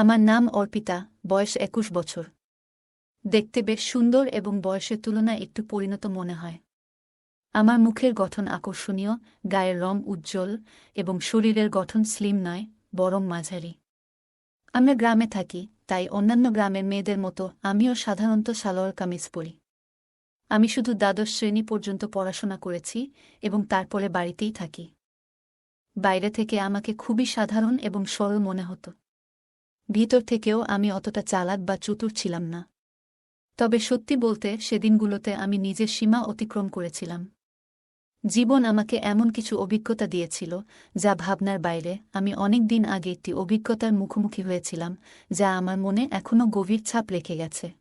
আমার নাম অর্পিতা, বয়স একুশ বছর। দেখতে বেশ সুন্দর এবং বয়সের তুলনায় একটু পরিণত মনে হয়। আমার মুখের গঠন আকর্ষণীয়, গায়ের রং উজ্জ্বল এবং শরীরের গঠন স্লিম নয়, বরং মাঝারি। আমরা গ্রামে থাকি, তাই অন্যান্য গ্রামের মেয়েদের মতো আমিও সাধারণত সালোয়ার কামিজ পরি। আমি শুধু দ্বাদশ শ্রেণি পর্যন্ত পড়াশোনা করেছি এবং তারপরে বাড়িতেই থাকি। বাইরে থেকে আমাকে খুবই সাধারণ এবং সরল মনে হতো। ভিতর থেকেও আমি অতটা চালাক বা চতুর ছিলাম না। তবে সত্যি বলতে সেদিনগুলোতে আমি নিজের সীমা অতিক্রম করেছিলাম। জীবন আমাকে এমন কিছু অভিজ্ঞতা দিয়েছিল, যা ভাবনার বাইরে আমি অনেক দিন আগে একটি অভিজ্ঞতার মুখোমুখি হয়েছিলাম, যা আমার মনে এখনও গভীর ছাপ রেখে গেছে।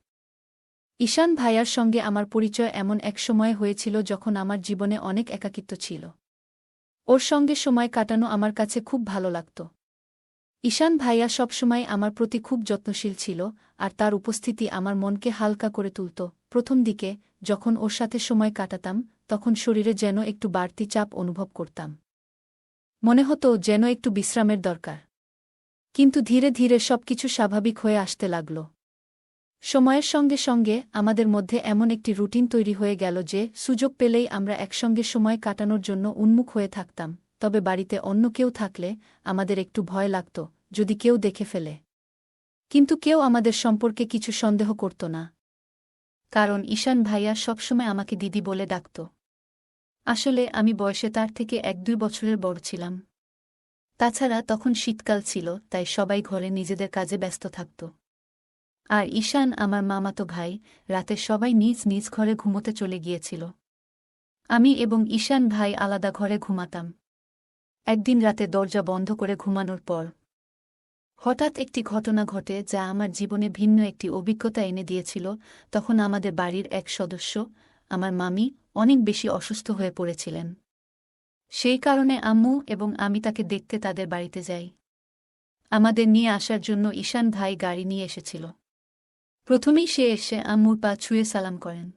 ঈশান ভাইয়ার সঙ্গে আমার পরিচয় এমন এক সময় হয়েছিল যখন আমার জীবনে অনেক একাকিত্ব ছিল। ওর সঙ্গে সময় কাটানো আমার কাছে খুব ভালো লাগত। ঈশান ভাইয়া সবসময় আমার প্রতি খুব যত্নশীল ছিল আর তার উপস্থিতি আমার মনকে হালকা করে তুলত। প্রথম দিকে, যখন ওর সাথে সময় কাটাতাম, তখন শরীরে যেন একটু বাড়তি চাপ অনুভব করতাম। মনে হতো যেন একটু বিশ্রামের দরকার। কিন্তু ধীরে ধীরে সবকিছু স্বাভাবিক হয়ে আসতে লাগল। সময়ের সঙ্গে সঙ্গে আমাদের মধ্যে এমন একটি রুটিন তৈরি হয়ে গেল যে, সুযোগ পেলেই আমরা একসঙ্গে সময় কাটানোর জন্য উন্মুখ হয়ে থাকতাম, তবে বাড়িতে অন্য কেউ থাকলে আমাদের একটু ভয় লাগত যদি কেউ দেখে ফেলে। কিন্তু কেউ আমাদের সম্পর্কে কিছু সন্দেহ করত না। কারণ ঈশান ভাইয়া সবসময় আমাকে দিদি বলে ডাকত। আসলে আমি বয়সে তার থেকে এক দুই বছরের বড় ছিলাম। তাছাড়া তখন শীতকাল ছিল, তাই সবাই ঘরে নিজেদের কাজে ব্যস্ত থাকত। আর ঈশান আমার মামাতো ভাই রাতে সবাই নিজ নিজ ঘরে ঘুমোতে চলে গিয়েছিল। আমি এবং ঈশান ভাই আলাদা ঘরে ঘুমাতাম। একদিন রাতে দরজা বন্ধ করে ঘুমানোর পর হঠাৎ একটি ঘটনা ঘটে যা আমার জীবনে ভিন্ন একটি অভিজ্ঞতা এনে দিয়েছিল। তখন আমাদের বাড়ির এক সদস্য, আমার মামি, অনেক বেশি অসুস্থ হয়ে পড়েছিলেন। সেই কারণে আম্মু এবং আমি তাকে দেখতে তাদের বাড়িতে যাই। আমাদের নিয়ে আসার জন্য ঈশান ভাই গাড়ি নিয়ে এসেছিল। প্রথমেই সে এসে আম্মুর পা ছুঁয়ে সালাম করেন।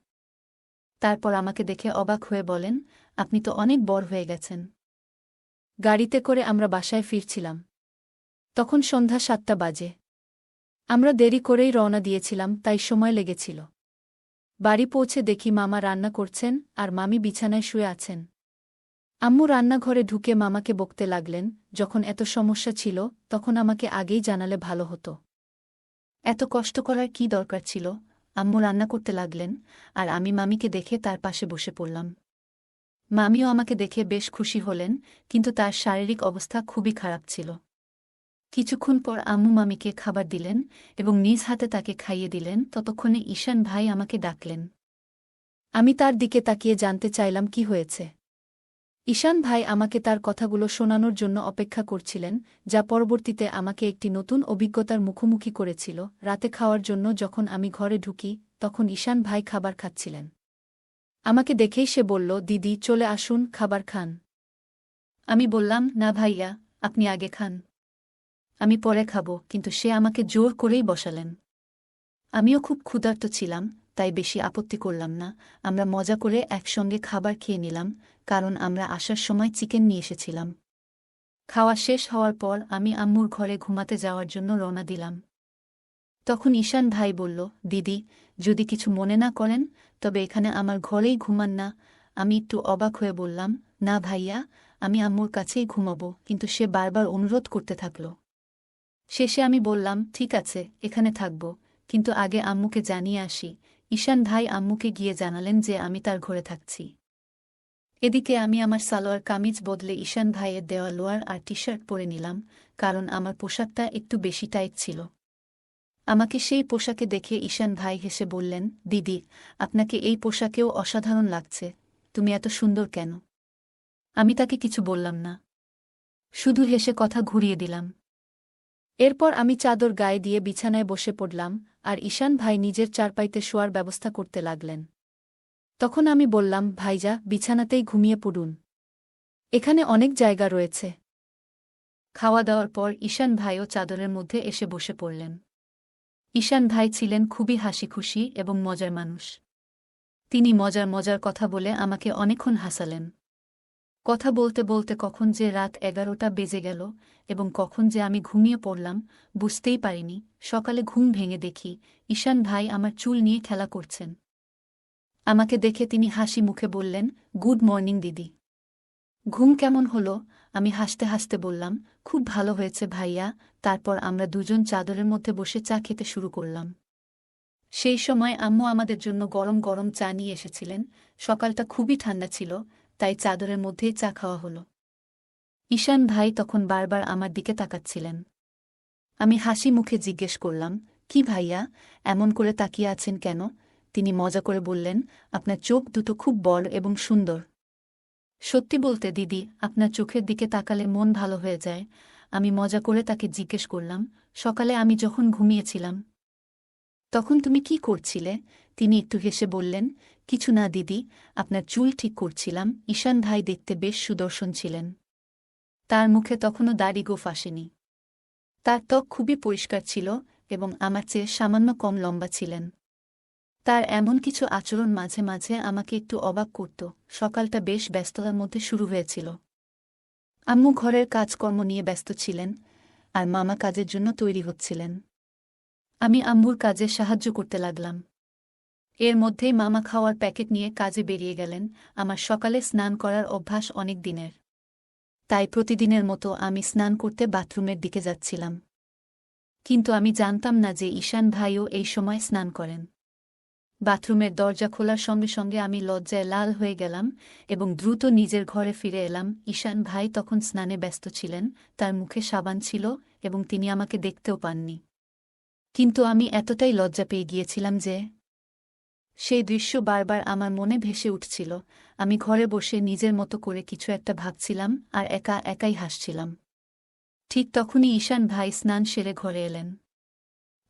তারপর আমাকে দেখে অবাক হয়ে বলেন, আপনি তো অনেক বড় হয়ে গেছেন। গাড়িতে করে আমরা বাসায় ফিরছিলাম। তখন সন্ধ্যা সাতটা বাজে। আমরা দেরি করেই রওনা দিয়েছিলাম, তাই সময় লেগেছিল। বাড়ি পৌঁছে দেখি মামা রান্না করছেন আর মামি বিছানায় শুয়ে আছেন। আম্মু রান্নাঘরে ঢুকে মামাকে বকতে লাগলেন, যখন এত সমস্যা ছিল, তখন আমাকে আগেই জানালে ভালো হতো। এত কষ্ট করার কি দরকার ছিল? আম্মু রান্না করতে লাগলেন, আর আমি মামিকে দেখে তার পাশে বসে পড়লাম। মামিও আমাকে দেখে বেশ খুশি হলেন, কিন্তু তার শারীরিক অবস্থা খুবই খারাপ ছিল। কিছুক্ষণ পর আম্মু মামিকে খাবার দিলেন এবং নিজ হাতে তাকে খাইয়ে দিলেন। ততক্ষণে ঈশান ভাই আমাকে ডাকলেন। আমি তার দিকে তাকিয়ে জানতে চাইলাম কি হয়েছে। ঈশান ভাই আমাকে তার কথাগুলো শোনানোর জন্য অপেক্ষা করছিলেন, যা পরবর্তীতে আমাকে একটি নতুন অভিজ্ঞতার মুখোমুখি করেছিল। রাতে খাওয়ার জন্য যখন আমি ঘরে ঢুকি, তখন ঈশান ভাই খাবার খাচ্ছিলেন। আমাকে দেখেই সে বলল, দিদি, চলে আসুন, খাবার খান। আমি বললাম, না ভাইয়া, আপনি আগে খান। আমি পরে খাব, কিন্তু সে আমাকে জোর করেই বসালেন। আমিও খুব ক্ষুধার্ত ছিলাম, তাই বেশি আপত্তি করলাম না। আমরা মজা করে একসঙ্গে খাবার খেয়ে নিলাম, কারণ আমরা আসার সময় চিকেন নিয়ে এসেছিলাম। খাওয়া শেষ হওয়ার পর আমি আম্মুর ঘরে ঘুমাতে যাওয়ার জন্য রওনা দিলাম। তখন ঈশান ভাই বলল, দিদি, যদি কিছু মনে না করেন, তবে এখানে আমার ঘরেই ঘুমান না। আমি একটু অবাক হয়ে বললাম, না ভাইয়া, আমি আম্মুর কাছেই ঘুমাবো। কিন্তু সে বারবার অনুরোধ করতে থাকল। শেষে আমি বললাম, ঠিক আছে, এখানে থাকব। কিন্তু আগে আম্মুকে জানিয়ে আসি। ঈশান ভাই আম্মুকে গিয়ে জানালেন যে আমি তার ঘরে থাকছি। এদিকে আমি আমার সালোয়ার কামিজ বদলে ঈশান ভাইয়ের দেওয়া লোয়ার আর টি শার্ট পরে নিলাম, কারণ আমার পোশাকটা একটু বেশি টাইট ছিল। আমাকে সেই পোশাকে দেখে ঈশান ভাই হেসে বললেন, দিদি, আপনাকে এই পোশাকেও অসাধারণ লাগছে। তুমি এত সুন্দর কেন? আমি তাকে কিছু বললাম না। শুধু হেসে কথা ঘুরিয়ে দিলাম। এরপর আমি চাদর গায়ে দিয়ে বিছানায় বসে পড়লাম, আর ঈশান ভাই নিজের চারপাইতে শোয়ার ব্যবস্থা করতে লাগলেন। তখন আমি বললাম ভাইজা বিছানাতেই ঘুমিয়ে পড়ুন। এখানে অনেক জায়গা রয়েছে। খাওয়া দাওয়ার পর ঈশান ভাইও চাদরের মধ্যে এসে বসে পড়লেন। ঈশান ভাই ছিলেন খুবই হাসি খুশি এবং মজার মানুষ। তিনি মজার মজার কথা বলে আমাকে অনেকক্ষণ হাসালেন। কথা বলতে বলতে কখন যে রাত এগারোটা বেজে গেল এবং কখন যে আমি ঘুমিয়ে পড়লাম, বুঝতেই পারিনি। সকালে ঘুম ভেঙে দেখি, ঈশান ভাই আমার চুল নিয়ে খেলা করছেন। আমাকে দেখে তিনি হাসি মুখে বললেন, গুড মর্নিং, দিদি। ঘুম কেমন হলো? আমি হাসতে হাসতে বললাম, খুব ভালো হয়েছে ভাইয়া। তারপর আমরা দুজন চাদরের মধ্যে বসে চা খেতে শুরু করলাম। সেই সময় আম্মু আমাদের জন্য গরম গরম চা নিয়ে এসেছিলেন। সকালটা খুবই ঠান্ডা ছিল। তাই চাদরের মধ্যেই চা খাওয়া হলো। ঈশান ভাই তখন বারবার আমার দিকে তাকাচ্ছিলেন। আমি হাসি মুখে জিজ্ঞেস করলাম, কি ভাইয়া, এমন করে তাকিয়ে আছেন কেন? তিনি মজা করে বললেন, আপনার চোখ দুটো খুব বড় এবং সুন্দর। সত্যি বলতে দিদি, আপনার চোখের দিকে তাকালে মন ভালো হয়ে যায়। আমি মজা করে তাকে জিজ্ঞেস করলাম, সকালে আমি যখন ঘুমিয়েছিলাম, তখন তুমি কি করছিলে? তিনি একটু হেসে বললেন কিছু না, দিদি, আপনার চুল ঠিক করছিলাম, ঈশান ভাই দেখতে বেশ সুদর্শন ছিলেন। তার মুখে তখনও দাড়ি গোফ আসেনি। তার ত্বক খুবই পরিষ্কার ছিল এবং আমার চেয়ে সামান্য কম লম্বা ছিলেন। তার এমন কিছু আচরণ মাঝে মাঝে আমাকে একটু অবাক করত, সকালটা বেশ ব্যস্ততার মধ্যে শুরু হয়েছিল। আম্মু ঘরের কাজকর্ম নিয়ে ব্যস্ত ছিলেন আর মামা কাজের জন্য তৈরি হচ্ছিলেন। আমি আম্মুর কাজে সাহায্য করতে লাগলাম। এর মধ্যেই মামা খাওয়ার প্যাকেট নিয়ে কাজে বেরিয়ে গেলেন। আমার সকালে স্নান করার অভ্যাস অনেক দিনের। তাই প্রতিদিনের মতো আমি স্নান করতে বাথরুমের দিকে যাচ্ছিলাম। কিন্তু আমি জানতাম না যে ঈশান ভাইও এই সময় স্নান করেন। বাথরুমের দরজা খোলার সঙ্গে সঙ্গে আমি লজ্জায় লাল হয়ে গেলাম এবং দ্রুত নিজের ঘরে ফিরে এলাম। ঈশান ভাই তখন স্নানে ব্যস্ত ছিলেন, তার মুখে সাবান ছিল এবং তিনি আমাকে দেখতেও পাননি। কিন্তু আমি এতটাই লজ্জা পেয়ে গিয়েছিলাম যে সেই দৃশ্য বারবার আমার মনে ভেসে উঠছিল। আমি ঘরে বসে নিজের মতো করে কিছু একটা ভাবছিলাম আর একা একাই হাসছিলাম। ঠিক তখনই ঈশান ভাই স্নান সেরে ঘরে এলেন।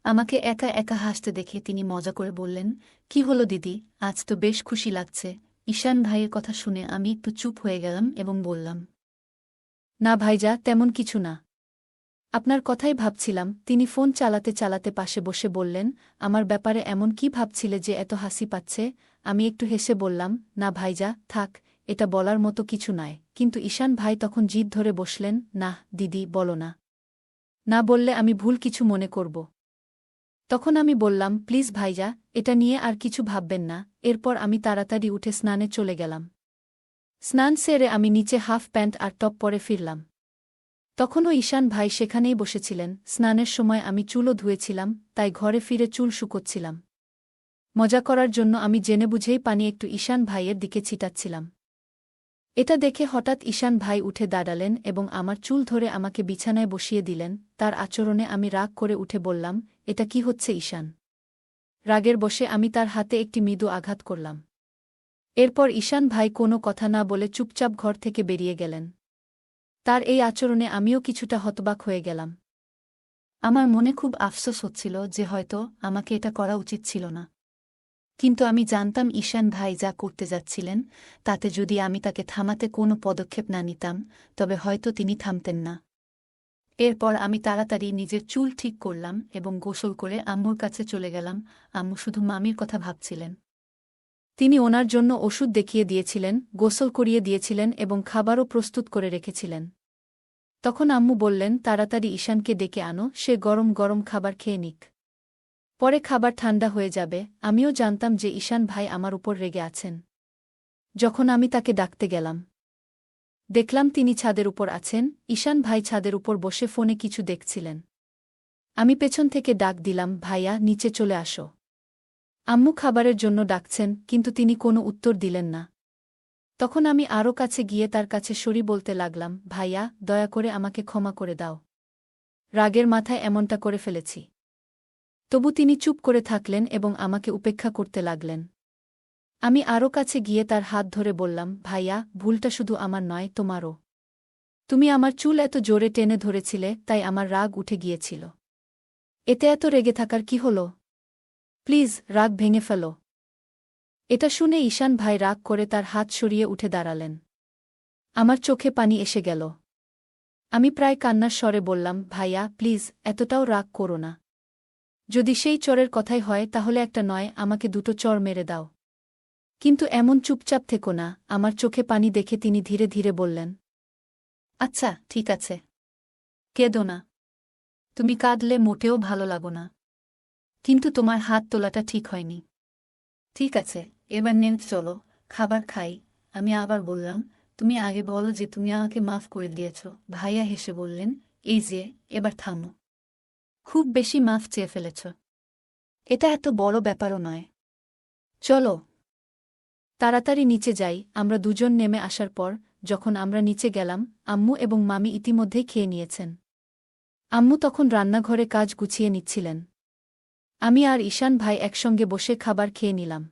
আমাকে একা একা হাসতে দেখে তিনি মজা করে বললেন, কি হলো দিদি? আজ তো বেশ খুশি লাগছে। ঈশান ভাইয়ের কথা শুনে আমি একটু চুপ হয়ে গেলাম এবং বললাম, না ভাইজা, তেমন কিছু না। আপনার কথাই ভাবছিলাম, তিনি ফোন চালাতে চালাতে পাশে বসে বললেন, আমার ব্যাপারে এমন কি ভাবছিলে যে এত হাসি পাচ্ছে? আমি একটু হেসে বললাম, না ভাইজা থাক, এটা বলার মতো কিছু নয়। কিন্তু ঈশান ভাই তখন জিদ ধরে বসলেন, না, দিদি, বলো না। না বললে আমি ভুল কিছু মনে করব। তখন আমি বললাম, প্লিজ ভাইজা এটা নিয়ে আর কিছু ভাববেন না। এরপর আমি তাড়াতাড়ি উঠে স্নানে চলে গেলাম। স্নান সেরে আমি নিচে হাফ প্যান্ট আর টপ পরে ফিরলাম। তখনও ঈশান ভাই সেখানেই বসেছিলেন। স্নানের সময় আমি চুলও ধুয়েছিলাম, তাই ঘরে ফিরে চুল শুকোচ্ছিলাম। মজা করার জন্য আমি জেনে বুঝেই পানি একটু ঈশান ভাইয়ের দিকে ছিটাচ্ছিলাম। এটা দেখে হঠাৎ ঈশান ভাই উঠে দাঁড়ালেন এবং আমার চুল ধরে আমাকে বিছানায় বসিয়ে দিলেন। তার আচরণে আমি রাগ করে উঠে বললাম, এটা কি হচ্ছে ঈশান? রাগের বসে আমি তার হাতে একটি মৃদু আঘাত করলাম। এরপর ঈশান ভাই কোনো কথা না বলে চুপচাপ ঘর থেকে বেরিয়ে গেলেন। তার এই আচরণে আমিও কিছুটা হতবাক হয়ে গেলাম। আমার মনে খুব আফসোস হচ্ছিল যে হয়তো আমাকে এটা করা উচিত ছিল না। কিন্তু আমি জানতাম ঈশান ভাই যা করতে যাচ্ছিলেন, তাতে যদি আমি তাকে থামাতে কোনো পদক্ষেপ না নিতাম, তবে হয়তো তিনি থামতেন না। এরপর আমি তাড়াতাড়ি নিজের চুল ঠিক করলাম এবং গোসল করে আম্মুর কাছে চলে গেলাম। আম্মু শুধু মামির কথা ভাবছিলেন। তিনি ওনার জন্য ওষুধ দেখিয়ে দিয়েছিলেন, গোসল করিয়ে দিয়েছিলেন এবং খাবারও প্রস্তুত করে রেখেছিলেন। তখন আম্মু বললেন, তাড়াতাড়ি ঈশানকে ডেকে আনো, সে গরম গরম খাবার খেয়ে নিক। পরে খাবার ঠান্ডা হয়ে যাবে, আমিও জানতাম যে ঈশান ভাই আমার উপর রেগে আছেন। যখন আমি তাকে ডাকতে গেলাম। দেখলাম তিনি ছাদের উপর আছেন, ঈশান ভাই ছাদের উপর বসে ফোনে কিছু দেখছিলেন। আমি পেছন থেকে ডাক দিলাম, ভাইয়া, নিচে চলে আসো। আম্মু খাবারের জন্য ডাকছেন, কিন্তু তিনি কোনো উত্তর দিলেন না। তখন আমি আরও কাছে গিয়ে তার কাছে সরি বলতে লাগলাম, ভাইয়া, দয়া করে আমাকে ক্ষমা করে দাও। রাগের মাথায় এমনটা করে ফেলেছি। তবু তিনি চুপ করে থাকলেন এবং আমাকে উপেক্ষা করতে লাগলেন। আমি আরও কাছে গিয়ে তার হাত ধরে বললাম, ভাইয়া, ভুলটা শুধু আমার নয়, তোমারও। তুমি আমার চুল এত জোরে টেনে ধরেছিলে, তাই আমার রাগ উঠে গিয়েছিল। এতে এত রেগে থাকার কি হল? প্লিজ রাগ ভেঙে ফেলো। এটা শুনে ঈশান ভাই রাগ করে তার হাত সরিয়ে উঠে দাঁড়ালেন। আমার চোখে পানি এসে গেল। আমি প্রায় কান্নার স্বরে বললাম, ভাইয়া, প্লিজ, এতটাও রাগ করো না। যদি সেই চরের কথাই হয়, তাহলে একটা নয়, আমাকে দুটো চর মেরে দাও। কিন্তু এমন চুপচাপ থেকো না, আমার চোখে পানি দেখে তিনি ধীরে ধীরে বললেন আচ্ছা ঠিক আছে। কেঁদো না। তুমি কাঁদলে মোটেও ভালো লাগো না। কিন্তু তোমার হাত তোলাটা ঠিক হয়নি। ঠিক আছে, এবার নেম চলো, খাবার খাই। আমি আবার বললাম, তুমি আগে বলো যে তুমি আমাকে মাফ করে দিয়েছ। ভাইয়া হেসে বললেন, এই যে, এবার থামো। খুব বেশি মাফ চেয়ে ফেলেছ। এটা এত বড় ব্যাপারও নয়। চলো, তাড়াতাড়ি নিচে যাই। আমরা দুজন নেমে আসার পর, যখন আমরা নিচে গেলাম, আম্মু এবং মামি ইতিমধ্যেই খেয়ে নিয়েছেন। আম্মু তখন রান্নাঘরে কাজ গুছিয়ে নিচ্ছিলেন। আমি আর ঈশান ভাই একসঙ্গে বসে খাবার খেয়ে নিলাম।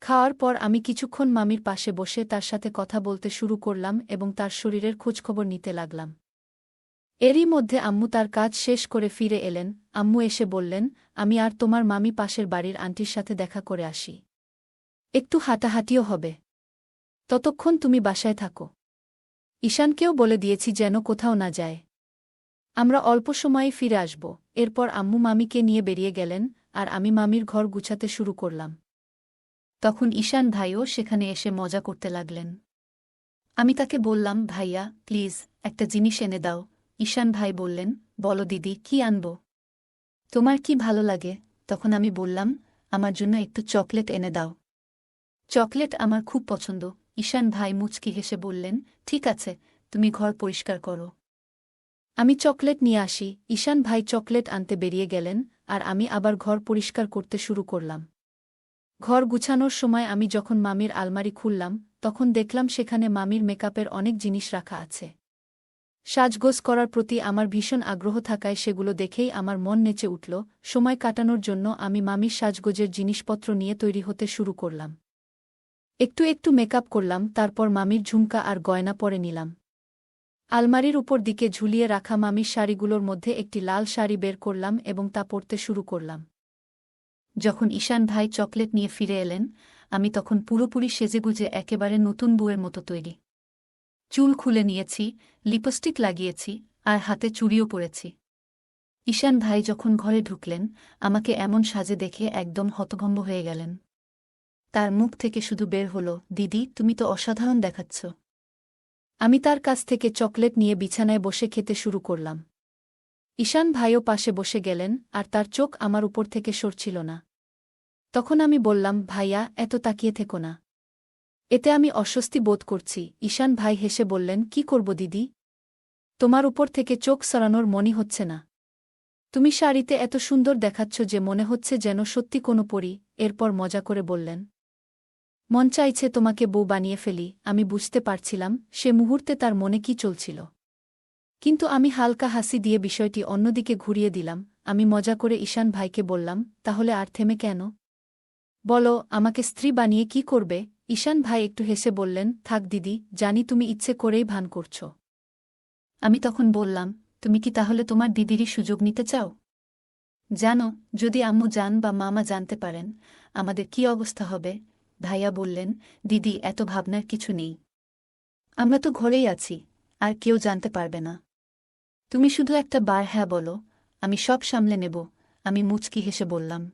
খাওয়ার পর আমি কিছুক্ষণ মামির পাশে বসে তার সাথে কথা বলতে শুরু করলাম এবং তার শরীরের খোঁজখবর নিতে লাগলাম। এরই মধ্যে আম্মু তার কাজ শেষ করে ফিরে এলেন। আম্মু এসে বললেন, আমি আর তোমার মামি পাশের বাড়ির আন্টির সাথে দেখা করে আসি। একটু হাঁটাহাঁটিও হবে। ততক্ষণ তুমি বাসায় থাকো। ঈশানকেও বলে দিয়েছি যেন কোথাও না যায়। আমরা অল্প সময়ে ফিরে আসব। এরপর আম্মু মামিকে নিয়ে বেরিয়ে গেলেন, আর আমি মামির ঘর গুছাতে শুরু করলাম। তখন ঈশান ভাইও সেখানে এসে মজা করতে লাগলেন। আমি তাকে বললাম, ভাইয়া, প্লিজ, একটা জিনিস এনে দাও। ঈশান ভাই বললেন, বলো দিদি, কি আনব? তোমার কি ভালো লাগে? তখন আমি বললাম, আমার জন্য একটু চকলেট এনে দাও। চকলেট আমার খুব পছন্দ। ঈশান ভাই মুচকি হেসে বললেন, ঠিক আছে, তুমি ঘর পরিষ্কার করো। আমি চকলেট নিয়ে আসি। ঈশান ভাই চকলেট আনতে বেরিয়ে গেলেন, আর আমি আবার ঘর পরিষ্কার করতে শুরু করলাম। ঘর গুছানোর সময় আমি যখন মামির আলমারি খুললাম, তখন দেখলাম সেখানে মামির মেকআপের অনেক জিনিস রাখা আছে। সাজগোজ করার প্রতি আমার ভীষণ আগ্রহ থাকায় সেগুলো দেখেই আমার মন নেচে উঠল। সময় কাটানোর জন্য আমি মামির সাজগোজের জিনিসপত্র নিয়ে তৈরি হতে শুরু করলাম। একটু একটু মেকআপ করলাম, তারপর মামির ঝুমকা আর গয়না পরে নিলাম। আলমারির উপর দিকে ঝুলিয়ে রাখা মামির শাড়িগুলোর মধ্যে একটি লাল শাড়ি বের করলাম এবং তা পরতে শুরু করলাম। যখন ঈশান ভাই চকলেট নিয়ে ফিরে এলেন, আমি তখন পুরোপুরি সেজেগুজে একেবারে নতুন বউয়ের মতো তৈরি। চুল খুলে নিয়েছি, লিপস্টিক লাগিয়েছি আর হাতে চুড়িও পরেছি। ঈশান ভাই যখন ঘরে ঢুকলেন, আমাকে এমন সাজে দেখে একদম হতভম্ব হয়ে গেলেন। তার মুখ থেকে শুধু বের হল, দিদি, তুমি তো অসাধারণ দেখাচ্ছ। আমি তার কাছ থেকে চকলেট নিয়ে বিছানায় বসে খেতে শুরু করলাম। ঈশান ভাইও পাশে বসে গেলেন, আর তার চোখ আমার উপর থেকে সরছিল না। তখন আমি বললাম, ভাইয়া, এত তাকিয়ে থেকো না। এতে আমি অস্বস্তি বোধ করছি। ঈশান ভাই হেসে বললেন, কি করব দিদি? তোমার উপর থেকে চোখ সরানোর মনি হচ্ছে না। তুমি শাড়িতে এত সুন্দর দেখাচ্ছ যে মনে হচ্ছে যেন সত্যি কোনো পরি। এরপর মজা করে বললেন মন চাইছে তোমাকে বউ বানিয়ে ফেলি, আমি বুঝতে পারছিলাম, সে মুহূর্তে তার মনে কি চলছিল। কিন্তু আমি হালকা হাসি দিয়ে বিষয়টি অন্যদিকে ঘুরিয়ে দিলাম, আমি মজা করে ঈশান ভাইকে বললাম, তাহলে আর থেমে কেন? বলো, আমাকে স্ত্রী বানিয়ে কি করবে? ঈশান ভাই একটু হেসে বললেন, থাক দিদি, জানি তুমি ইচ্ছে করেই ভান করছ। আমি তখন বললাম, তুমি কি তাহলে তোমার দিদিরই সুযোগ নিতে চাও? জানো, যদি আম্মু জান বা মামা জানতে পারেন, আমাদের কি অবস্থা হবে? ভাইয়া বললেন, দিদি, এত ভাবনার কিছু নেই। আমরা তো ঘরেই আছি, আর কেউ জানতে পারবে না। তুমি শুধু একটা বার হ্যাঁ বলো, আমি সব সামলে নেব, আমি মুচকি হেসে বললাম।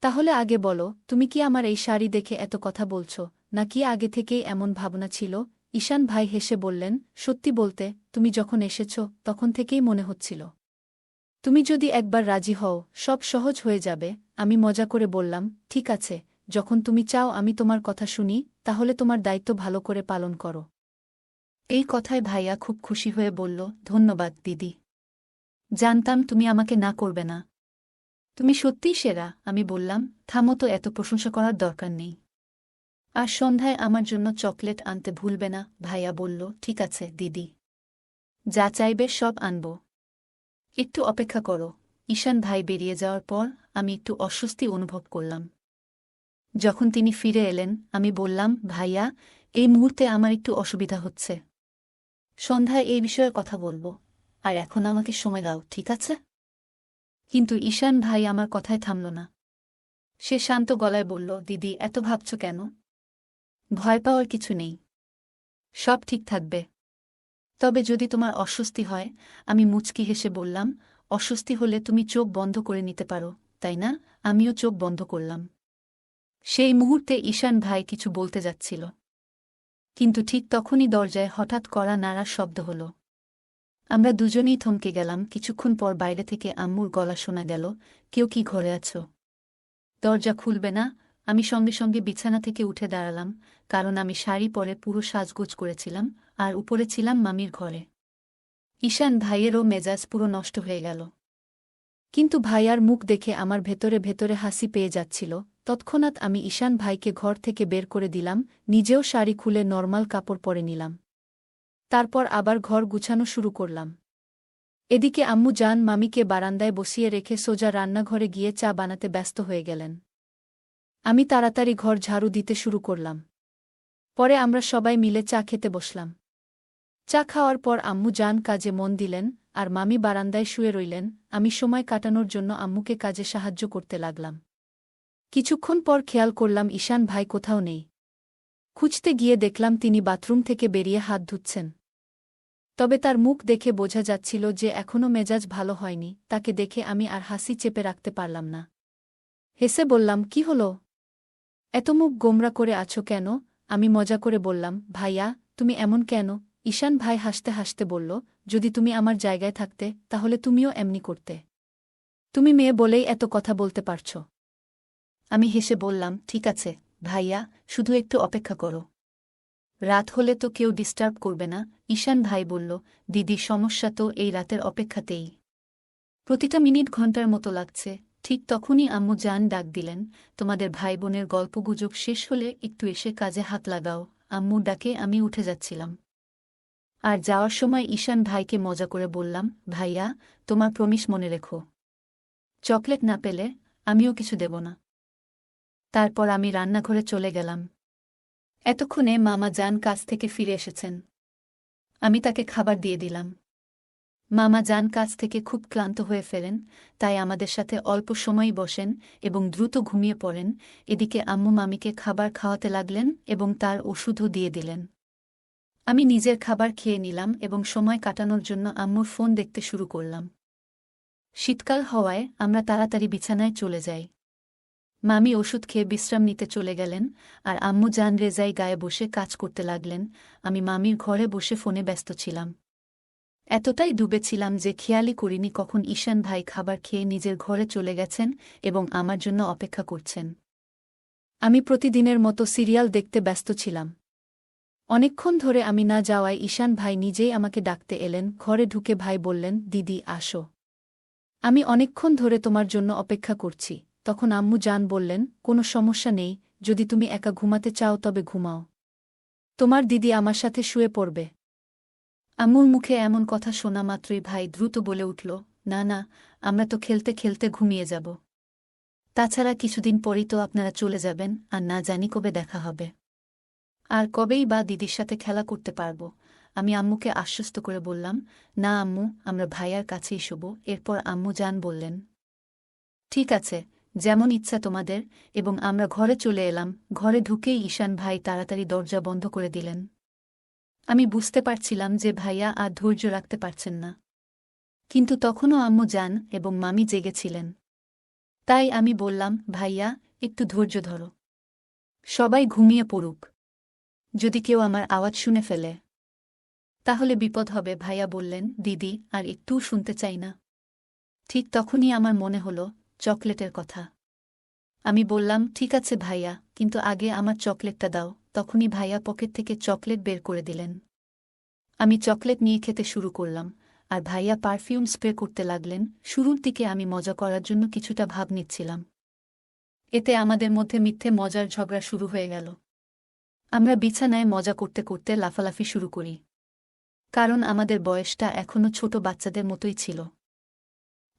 তাহলে আগে বলো, তুমি কি আমার এই শাড়ি দেখে এত কথা বলছ, নাকি আগে থেকেই এমন ভাবনা ছিল? ঈশান ভাই হেসে বললেন, সত্যি বলতে, তুমি যখন এসেছ, তখন থেকেই মনে হচ্ছিল। তুমি যদি একবার রাজি হও, সব সহজ হয়ে যাবে, আমি মজা করে বললাম, ঠিক আছে যখন তুমি চাও আমি তোমার কথা শুনি, তাহলে তোমার দায়িত্ব ভালো করে পালন করো। এই কথায় ভাইয়া খুব খুশি হয়ে বলল, ধন্যবাদ, দিদি। জানতাম তুমি আমাকে না করবে না। তুমি সত্যিই সেরা, আমি বললাম, থামো তো, এত প্রশংসা করার দরকার নেই। আর সন্ধ্যায় আমার জন্য চকলেট আনতে ভুলবে না, ভাইয়া বলল, ঠিক আছে, দিদি। যা চাইবে সব আনব। একটু অপেক্ষা করো। ঈশান ভাই বেরিয়ে যাওয়ার পর আমি একটু অস্বস্তি অনুভব করলাম। যখন তিনি ফিরে এলেন, আমি বললাম, ভাইয়া, এই মুহূর্তে আমার একটু অসুবিধা হচ্ছে। সন্ধ্যায় এই বিষয়ে কথা বলব। আর এখন আমাকে সময় দাও, ঠিক আছে? কিন্তু ঈশান ভাই আমার কথায় থামল না। সে শান্ত গলায় বলল, দিদি, এত ভাবছ কেন? ভয় পাওয়ার কিছু নেই। সব ঠিক থাকবে। তবে যদি তোমার অস্বস্তি হয়, আমি মুচকি হেসে বললাম, অস্বস্তি হলে তুমি চোখ বন্ধ করে নিতে পারো, তাই না? আমিও চোখ বন্ধ করলাম। সেই মুহূর্তে ঈশান ভাই কিছু বলতে যাচ্ছিল। কিন্তু ঠিক তখনই দরজায় হঠাৎ করা নাড়ার শব্দ হল। আমরা দুজনেই থমকে গেলাম, কিছুক্ষণ পর বাইরে থেকে আম্মুর গলা শোনা গেল, কেউ কি ঘরে আছো? দরজা খুলবে না, আমি সঙ্গে সঙ্গে বিছানা থেকে উঠে দাঁড়ালাম, কারণ আমি শাড়ি পরে পুরো সাজগোজ করেছিলাম, আর উপরে ছিলাম মামির ঘরে। ঈশান ভাইয়েরও মেজাজ পুরো নষ্ট হয়ে গেল। কিন্তু ভাইয়ার মুখ দেখে আমার ভেতরে ভেতরে হাসি পেয়ে যাচ্ছিল তৎক্ষণাৎ আমি ঈশান ভাইকে ঘর থেকে বের করে দিলাম, নিজেও শাড়ি খুলে নর্মাল কাপড় পরে নিলাম। তারপর আবার ঘর গুছানো শুরু করলাম। এদিকে আম্মু জান মামিকে বারান্দায় বসিয়ে রেখে সোজা রান্নাঘরে গিয়ে চা বানাতে ব্যস্ত হয়ে গেলেন। আমি তাড়াতাড়ি ঘর ঝাড়ু দিতে শুরু করলাম। পরে আমরা সবাই মিলে চা খেতে বসলাম। চা খাওয়ার পর আম্মু জান কাজে মন দিলেন, আর মামি বারান্দায় শুয়ে রইলেন, আমি সময় কাটানোর জন্য আম্মুকে কাজে সাহায্য করতে লাগলাম। কিছুক্ষণ পর খেয়াল করলাম ঈশান ভাই কোথাও নেই। খুঁজতে গিয়ে দেখলাম তিনি বাথরুম থেকে বেরিয়ে হাত ধুচ্ছেন। তবে তার মুখ দেখে বোঝা যাচ্ছিল যে এখনও মেজাজ ভালো হয়নি, তাকে দেখে আমি আর হাসি চেপে রাখতে পারলাম না। হেসে বললাম, কি হল? এত মুখ গোমরা করে আছো কেন? আমি মজা করে বললাম, ভাইয়া, তুমি এমন কেন? ঈশান ভাই হাসতে হাসতে বলল, যদি তুমি আমার জায়গায় থাকতে, তাহলে তুমিও এমনি করতে। তুমি মেয়ে বলেই এত কথা বলতে পারছ। আমি হেসে বললাম, ঠিক আছে, ভাইয়া, শুধু একটু অপেক্ষা করো। রাত হলে তো কেউ ডিস্টার্ব করবে না। ঈশান ভাই বলল, দিদি, সমস্যা তো এই রাতের অপেক্ষাতেই। প্রতিটা মিনিট ঘণ্টার মতো লাগছে। ঠিক তখনই আম্মু জান ডাক দিলেন, তোমাদের ভাই বোনের গল্পগুজব শেষ হলে একটু এসে কাজে হাত লাগাও। আম্মু ডাকে, আমি উঠে যাচ্ছিলাম। আর যাওয়ার সময় ঈশান ভাইকে মজা করে বললাম, ভাইয়া, তোমার প্রমিস মনে রেখো। চকলেট না পেলে আমিও কিছু দেব না। তারপর আমি রান্নাঘরে চলে গেলাম। এতক্ষণে মামা জান কাজ থেকে ফিরে এসেছেন। আমি তাকে খাবার দিয়ে দিলাম। মামা যান কাজ থেকে খুব ক্লান্ত হয়ে ফেলেন তাই আমাদের সাথে অল্প সময়ই বসেন এবং দ্রুত ঘুমিয়ে পড়েন। এদিকে আম্মু মামিকে খাবার খাওয়াতে লাগলেন এবং তার ওষুধও দিয়ে দিলেন। আমি নিজের খাবার খেয়ে নিলাম এবং সময় কাটানোর জন্য আম্মুর ফোন দেখতে শুরু করলাম। শীতকাল হওয়ায় আমরা তাড়াতাড়ি বিছানায় চলে যাই। মামি ওষুধ খেয়ে বিশ্রাম নিতে চলে গেলেন আর আম্মু জান রেজাই গায়ে বসে কাজ করতে লাগলেন। আমি মামির ঘরে বসে ফোনে ব্যস্ত ছিলাম। এতটাই ডুবেছিলাম যে খেয়ালই করিনি কখন ঈশান ভাই খাবার খেয়ে নিজের ঘরে চলে গেছেন এবং আমার জন্য অপেক্ষা করছেন। আমি প্রতিদিনের মতো সিরিয়াল দেখতে ব্যস্ত ছিলাম। অনেকক্ষণ ধরে আমি না যাওয়ায় ঈশান ভাই নিজেই আমাকে ডাকতে এলেন, ঘরে ঢুকে ভাই বললেন, দিদি, আসো। আমি অনেকক্ষণ ধরে তোমার জন্য অপেক্ষা করছি। তখন আম্মু জান বললেন, কোনো সমস্যা নেই, যদি তুমি একা ঘুমাতে চাও তবে ঘুমাও। তোমার দিদি আমার সাথে শুয়ে পড়বে আম্মুর মুখে এমন কথা শোনা মাত্রই ভাই দ্রুত বলে উঠল, না না, আমরা তো খেলতে খেলতে ঘুমিয়ে যাব। তাছাড়া কিছুদিন পরই তো আপনারা চলে যাবেন, আর না জানি কবে দেখা হবে। আর কবেই বা দিদির সাথে খেলা করতে পারব আমি আম্মুকে আশ্বস্ত করে বললাম, না, আম্মু, আমরা ভাইয়ার কাছেই শোব। এরপর আম্মু জান বললেন, ঠিক আছে যেমন ইচ্ছা তোমাদের, এবং আমরা ঘরে চলে এলাম, ঘরে ঢুকেই ঈশান ভাই তাড়াতাড়ি দরজা বন্ধ করে দিলেন। আমি বুঝতে পারছিলাম যে ভাইয়া আর ধৈর্য রাখতে পারছেন না। কিন্তু তখনও আম্মু যান এবং মামি জেগেছিলেন। তাই আমি বললাম, ভাইয়া, একটু ধৈর্য ধরো। সবাই ঘুমিয়ে পড়ুক। যদি কেউ আমার আওয়াজ শুনে ফেলে। তাহলে বিপদ হবে, ভাইয়া বললেন, দিদি, আর একটু শুনতে চাই না। ঠিক তখনই আমার মনে হল চকলেটের কথা। আমি বললাম, ঠিক আছে ভাইয়া, কিন্তু আগে আমার চকলেটটা দাও। তখনই ভাইয়া পকেট থেকে চকলেট বের করে দিলেন। আমি চকলেট নিয়ে খেতে শুরু করলাম, আর ভাইয়া পারফিউম স্প্রে করতে লাগলেন। শুরুর দিকে আমি মজা করার জন্য কিছুটা ভাব নিচ্ছিলাম। এতে আমাদের মধ্যে মিথ্যে মজার ঝগড়া শুরু হয়ে গেল। আমরা বিছানায় মজা করতে করতে লাফালাফি শুরু করি। কারণ আমাদের বয়সটা এখনও ছোট বাচ্চাদের মতোই ছিল।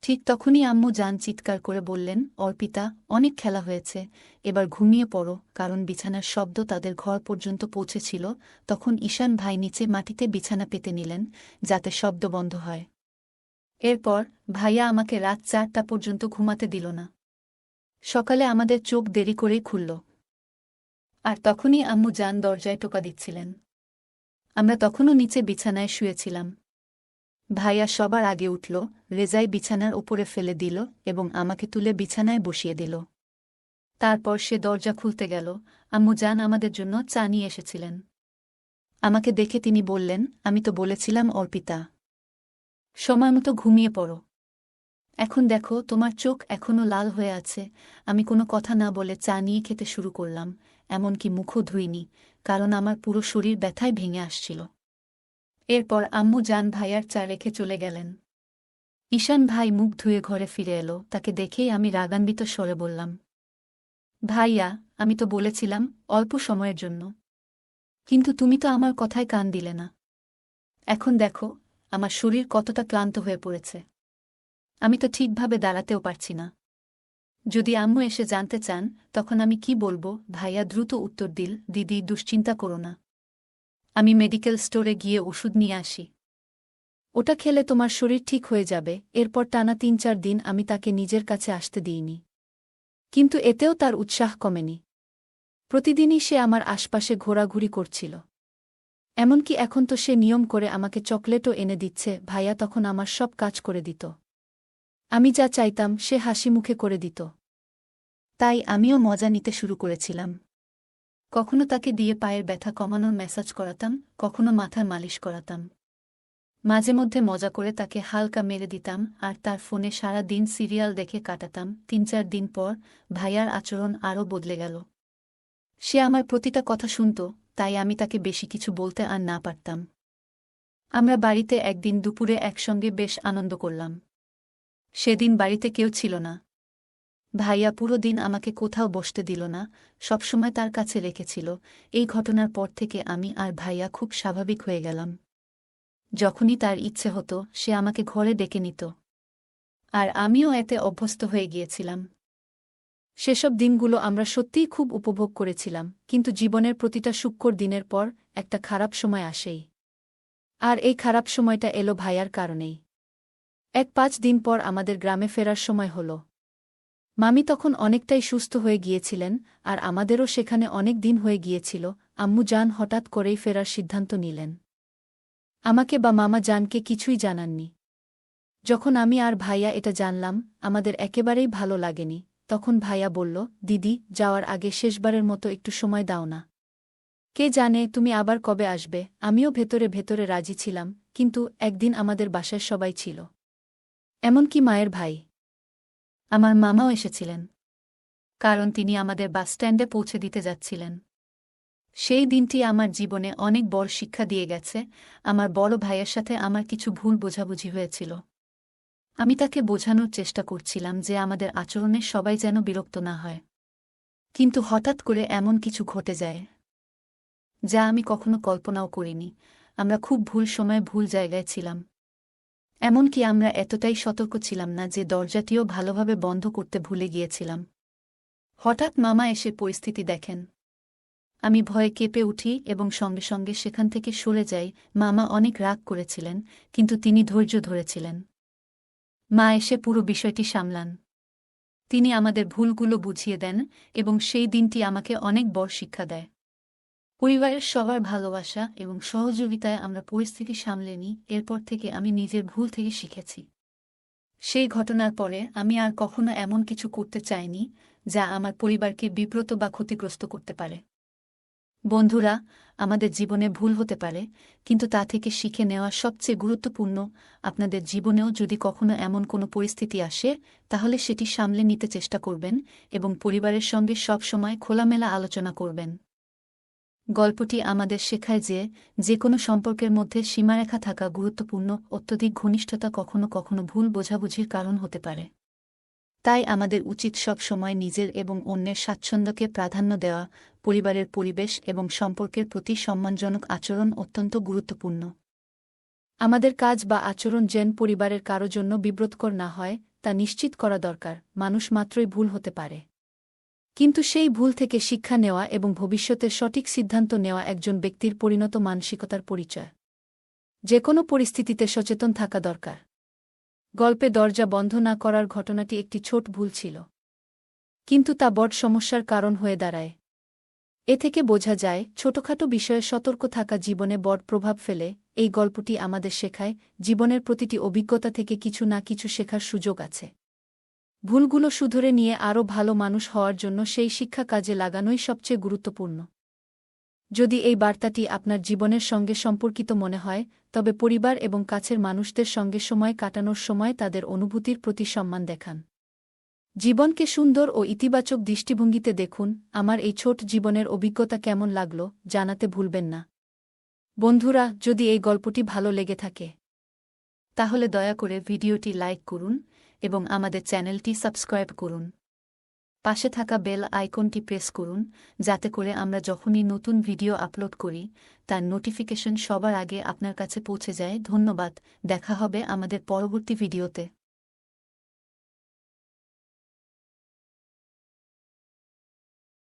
ঠিক তখনই আম্মু যান চিৎকার করে বললেন, অর্পিতা, অনেক খেলা হয়েছে, এবার ঘুমিয়ে পড়ো, কারণ বিছানার শব্দ তাদের ঘর পর্যন্ত পৌঁছেছিল, তখন ঈশান ভাই নিচে মাটিতে বিছানা পেতে নিলেন, যাতে শব্দ বন্ধ হয়। এরপর ভাইয়া আমাকে রাত চারটা পর্যন্ত ঘুমাতে দিল না। সকালে আমাদের চোখ দেরি করেই খুলল। আর তখনই আম্মু যান দরজায় টোকা দিচ্ছিলেন। আমরা তখনও নিচে বিছানায় শুয়েছিলাম। ভাইয়া সবার আগে উঠল, রেজাই বিছানার ওপরে ফেলে দিল এবং আমাকে তুলে বিছানায় বসিয়ে দিল। তারপর সে দরজা খুলতে গেল, আম্মু জান আমাদের জন্য চা নিয়ে এসেছিলেন। আমাকে দেখে তিনি বললেন, আমি তো বলেছিলাম, অর্পিতা। সময়মতো ঘুমিয়ে পড়ো। এখন দেখো, তোমার চোখ এখনও লাল হয়ে আছে। আমি কোনো কথা না বলে চা নিয়ে খেতে শুরু করলাম, এমনকি মুখও ধুইনি, কারণ আমার পুরো শরীর ব্যথায় ভেঙে আসছিল। এরপর আম্মু জান ভাইয়ার চা রেখে চলে গেলেন। ঈশান ভাই মুখ ধুয়ে ঘরে ফিরে এলো, তাকে দেখেই আমি রাগান্বিত স্বরে বললাম, ভাইয়া, আমি তো বলেছিলাম অল্প সময়ের জন্য। কিন্তু তুমি তো আমার কথায় কান দিলে না। এখন দেখো, আমার শরীর কতটা ক্লান্ত হয়ে পড়েছে। আমি তো ঠিকভাবে দাঁড়াতেও পারছি না। যদি আম্মু এসে জানতে চান, তখন আমি কি বলব? ভাইয়া দ্রুত উত্তর দিল, দিদি, দুশ্চিন্তা করো না। আমি মেডিকেল স্টোরে গিয়ে ওষুধ নিয়ে আসি। ওটা খেলে তোমার শরীর ঠিক হয়ে যাবে, এরপর টানা তিন চার দিন আমি তাকে নিজের কাছে আসতে দিইনি। কিন্তু এতেও তার উৎসাহ কমেনি। প্রতিদিনই সে আমার আশপাশে ঘোরাঘুরি করছিল। এমনকি এখন তো সে নিয়ম করে আমাকে চকলেটও এনে দিচ্ছে, ভাইয়া তখন আমার সব কাজ করে দিত। আমি যা চাইতাম সে হাসি মুখে করে দিত। তাই আমিও মজা নিতে শুরু করেছিলাম। কখনো তাকে দিয়ে পায়ের ব্যথা কমানোর মেসাজ করাতাম, কখনো মাথার মালিশ করাতাম। মাঝে মধ্যে মজা করে তাকে হালকা মেরে দিতাম আর তার ফোনে সারা দিন সিরিয়াল দেখে কাটাতাম। তিন চার দিন পর ভাইয়ার আচরণ আরও বদলে গেল। সে আমার প্রতিটা কথা শুনত, তাই আমি তাকে বেশি কিছু বলতে আর না পারতাম। আমরা বাড়িতে একদিন দুপুরে একসঙ্গে বেশ আনন্দ করলাম। সেদিন বাড়িতে কেউ ছিল না। ভাইয়া পুরো দিন আমাকে কোথাও বসতে দিল না, সবসময় তার কাছে রেখেছিল। এই ঘটনার পর থেকে আমি আর ভাইয়া খুব স্বাভাবিক হয়ে গেলাম। যখনই তার ইচ্ছে হতো, সে আমাকে ঘরে ডেকে নিত। আর আমিও এতে অভ্যস্ত হয়ে গিয়েছিলাম। সেসব দিনগুলো আমরা সত্যিই খুব উপভোগ করেছিলাম, কিন্তু জীবনের প্রতিটা শুক্কর দিনের পর একটা খারাপ সময় আসেই। আর এই খারাপ সময়টা এলো ভাইয়ার কারণেই। এক পাঁচ দিন পর আমাদের গ্রামে ফেরার সময় হল। মামি তখন অনেকটাই সুস্থ হয়ে গিয়েছিলেন, আর আমাদেরও সেখানে অনেক দিন হয়ে গিয়েছিল, আম্মু জান হঠাৎ করেই ফেরার সিদ্ধান্ত নিলেন। আমাকে বা মামা জানকে কিছুই জানাননি। যখন আমি আর ভাইয়া এটা জানলাম, আমাদের একেবারেই ভালো লাগেনি, তখন ভাইয়া বলল, দিদি, যাওয়ার আগে শেষবারের মতো একটু সময় দাও না। কে জানে তুমি আবার কবে আসবে? আমিও ভেতরে ভেতরে রাজি ছিলাম, কিন্তু একদিন আমাদের বাসায় সবাই ছিল। এমনকি মায়ের ভাই। আমার মামাও এসেছিলেন। কারণ তিনি আমাদের বাসস্ট্যান্ডে পৌঁছে দিতে যাচ্ছিলেন। সেই দিনটি আমার জীবনে অনেক বড় শিক্ষা দিয়ে গেছে। আমার বড় ভাইয়ের সাথে আমার কিছু ভুল বোঝাবুঝি হয়েছিল। আমি তাকে বোঝানোর চেষ্টা করছিলাম যে আমাদের আচরণে সবাই যেন বিরক্ত না হয়। কিন্তু হঠাৎ করে এমন কিছু ঘটে যায়, যা আমি কখনো কল্পনাও করিনি। আমরা খুব ভুল সময়ে ভুল জায়গায় ছিলাম। এমনকি আমরা এতটাই সতর্ক ছিলাম না যে দরজাটিও ভালোভাবে বন্ধ করতে ভুলে গিয়েছিলাম। হঠাৎ মামা এসে পরিস্থিতি দেখেন। আমি ভয়ে কেঁপে উঠি এবং সঙ্গে সঙ্গে সেখান থেকে সরে যাই। মামা অনেক রাগ করেছিলেন, কিন্তু তিনি ধৈর্য ধরেছিলেন। মা এসে পুরো বিষয়টি সামলান। তিনি আমাদের ভুলগুলো বুঝিয়ে দেন এবং সেই দিনটি আমাকে অনেক বড় শিক্ষা দেয়। পরিবারের সবার ভালোবাসা এবং সহযোগিতায় আমরা পরিস্থিতি সামলে নিই, এরপর থেকে আমি নিজের ভুল থেকে শিখেছি। সেই ঘটনার পরে আমি আর কখনো এমন কিছু করতে চাইনি, যা আমার পরিবারকে বিব্রত বা ক্ষতিগ্রস্ত করতে পারে। বন্ধুরা, আমাদের জীবনে ভুল হতে পারে, কিন্তু তা থেকে শিখে নেওয়া সবচেয়ে গুরুত্বপূর্ণ, আপনাদের জীবনেও যদি কখনো এমন কোনো পরিস্থিতি আসে, তাহলে সেটি সামলে নিতে চেষ্টা করবেন এবং পরিবারের সঙ্গে সব সময় খোলামেলা আলোচনা করবেন। গল্পটি আমাদের শেখায় যে যে কোনো সম্পর্কের মধ্যে সীমারেখা থাকা গুরুত্বপূর্ণ, অত্যধিক ঘনিষ্ঠতা কখনো কখনো ভুল বোঝাবুঝির কারণ হতে পারে। তাই আমাদের উচিত সব সময় নিজের এবং অন্যের স্বাচ্ছন্দ্যকে প্রাধান্য দেওয়া, পরিবারের পরিবেশ এবং সম্পর্কের প্রতি সম্মানজনক আচরণ অত্যন্ত গুরুত্বপূর্ণ। আমাদের কাজ বা আচরণ যেন পরিবারের কারও জন্য বিব্রতকর না হয়, তা নিশ্চিত করা দরকার, মানুষ মাত্রই ভুল হতে পারে। কিন্তু সেই ভুল থেকে শিক্ষা নেওয়া এবং ভবিষ্যতের সঠিক সিদ্ধান্ত নেওয়া একজন ব্যক্তির পরিণত মানসিকতার পরিচয়। যে কোনো পরিস্থিতিতে সচেতন থাকা দরকার। গল্পে দরজা বন্ধ না করার ঘটনাটি একটি ছোট ভুল ছিল। কিন্তু তা বড় সমস্যার কারণ হয়ে দাঁড়ায়। এ থেকে বোঝা যায়, ছোটখাটো বিষয়ে সতর্ক থাকা জীবনে বড় প্রভাব ফেলে, এই গল্পটি আমাদের শেখায়, জীবনের প্রতিটি অভিজ্ঞতা থেকে কিছু না কিছু শেখার সুযোগ আছে। ভুলগুলো শুধরে নিয়ে আরও ভালো মানুষ হওয়ার জন্য সেই শিক্ষা কাজে লাগানোই সবচেয়ে গুরুত্বপূর্ণ। যদি এই বার্তাটি আপনার জীবনের সঙ্গে সম্পর্কিত মনে হয়, তবে পরিবার এবং কাছের মানুষদের সঙ্গে সময় কাটানোর সময় তাদের অনুভূতির প্রতি সম্মান দেখান। জীবনকে সুন্দর ও ইতিবাচক দৃষ্টিভঙ্গিতে দেখুন, আমার এই ছোট জীবনের অভিজ্ঞতা কেমন লাগল, জানাতে ভুলবেন না। বন্ধুরা, যদি এই গল্পটি ভালো লেগে থাকে, তাহলে দয়া করে ভিডিওটি লাইক করুন এবং আমাদের চ্যানেলটি সাবস্ক্রাইব করুন। পাশে থাকা বেল আইকনটি প্রেস করুন, যাতে করে আমরা যখনই নতুন ভিডিও আপলোড করি, তার নোটিফিকেশন সবার আগে আপনার কাছে পৌঁছে যায়। ধন্যবাদ, দেখা হবে আমাদের পরবর্তী ভিডিওতে।